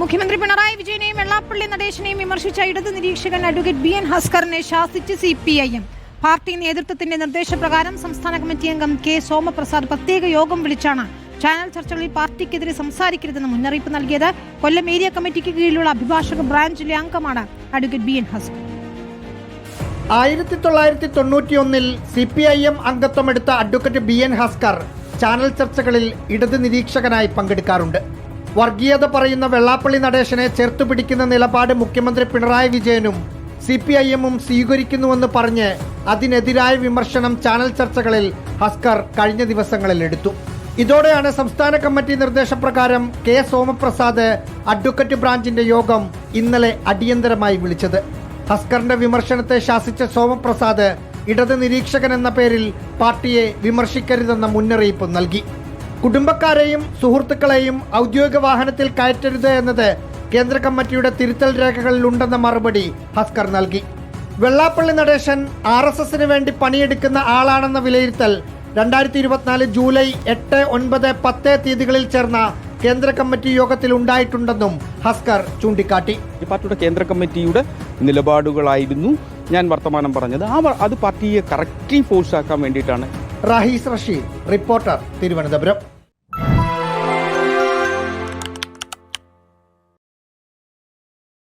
മുഖ്യമന്ത്രി പിണറായി വിജയനെയും വെള്ളാപ്പള്ളി നടേശനെയും വിമർശിച്ച ഇടത് നിരീക്ഷകൻ അഡ്വക്കേറ്റ് ബി എൻ ഹസ്കറിനെ ശാസിച്ച് C P I M. Party നേതൃത്വത്തിന്റെ നിർദ്ദേശപ്രകാരം സംസ്ഥാന കമ്മിറ്റി അംഗം കെ സോമപ്രസാദ് പ്രത്യേക യോഗം വിളിച്ചാണ് ചാനൽ ചർച്ചകളിൽ പാർട്ടിക്കെതിരെ സംസാരിക്കരുതെന്ന് മുന്നറിയിപ്പ് നൽകിയത്. കൊല്ലം ഏരിയ കമ്മിറ്റിക്ക് കീഴിലുള്ള അഭിഭാഷക ബ്രാഞ്ചിലെ അംഗമാണ് അഡ്വക്കേറ്റ് ബി എൻ ഹസ്കർ. ആയിരത്തി തൊള്ളായിരത്തി തൊണ്ണൂറ്റിയൊന്നിൽ C P I M അംഗത്വമെടുത്ത advocate B N Haskar channel ചർച്ചകളിൽ ഇടത് നിരീക്ഷകനായി പങ്കെടുക്കാറുണ്ട്. വർഗീയത പറയുന്ന വെള്ളാപ്പള്ളി നടേശനെ ചേർത്തുപിടിക്കുന്ന നിലപാട് മുഖ്യമന്ത്രി പിണറായി വിജയനും സി പി ഐ എമ്മും സ്വീകരിക്കുന്നുവെന്ന് പറഞ്ഞ് അതിനെതിരായ വിമർശനം ചാനൽ ചർച്ചകളിൽ ഹസ്കർ കഴിഞ്ഞ ദിവസങ്ങളിൽ എടുത്തു. ഇതോടെയാണ് സംസ്ഥാന കമ്മിറ്റി നിർദ്ദേശപ്രകാരം കെ സോമപ്രസാദ് അഡ്വക്കറ്റ് ബ്രാഞ്ചിന്റെ യോഗം ഇന്നലെ അടിയന്തരമായി വിളിച്ചത്. ഹസ്കറിന്റെ വിമർശനത്തെ ശാസിച്ച സോമപ്രസാദ് ഇടത് നിരീക്ഷകൻ എന്ന പേരിൽ പാർട്ടിയെ വിമർശിക്കരുതെന്ന മുന്നറിയിപ്പ് നൽകി. കുടുംബക്കാരെയും സുഹൃത്തുക്കളെയും ഔദ്യോഗിക വാഹനത്തിൽ കയറ്റരുത് എന്നത് കേന്ദ്ര കമ്മിറ്റിയുടെ തിരുത്തൽ രേഖകളിലുണ്ടെന്ന മറുപടി ഹസ്കർ നൽകി. വെള്ളാപ്പള്ളി നടേശൻ ആർ എസ് എസിന് വേണ്ടി പണിയെടുക്കുന്ന ആളാണെന്ന വിലയിരുത്തൽ രണ്ടായിരത്തി ഇരുപത്തിനാല് ജൂലൈ എട്ട് ഒൻപത് പത്ത് തീയതികളിൽ ചേർന്ന കേന്ദ്ര കമ്മിറ്റി യോഗത്തിൽ ഉണ്ടായിട്ടുണ്ടെന്നും ഹസ്കർ ചൂണ്ടിക്കാട്ടി. പാർട്ടിയുടെ കേന്ദ്ര കമ്മിറ്റിയുടെ നിലപാടുകളായിരുന്നു ഞാൻ വർത്തമാനം പറഞ്ഞത്. ആ അത് പാർട്ടിയെ കറക്റ്റ്ലി ഫോഴ്സ് ആക്കാൻ വേണ്ടിയിട്ടാണ് റഹീസ് റഷീദ് റിപ്പോർട്ടർ തിരുവനന്തപുരം.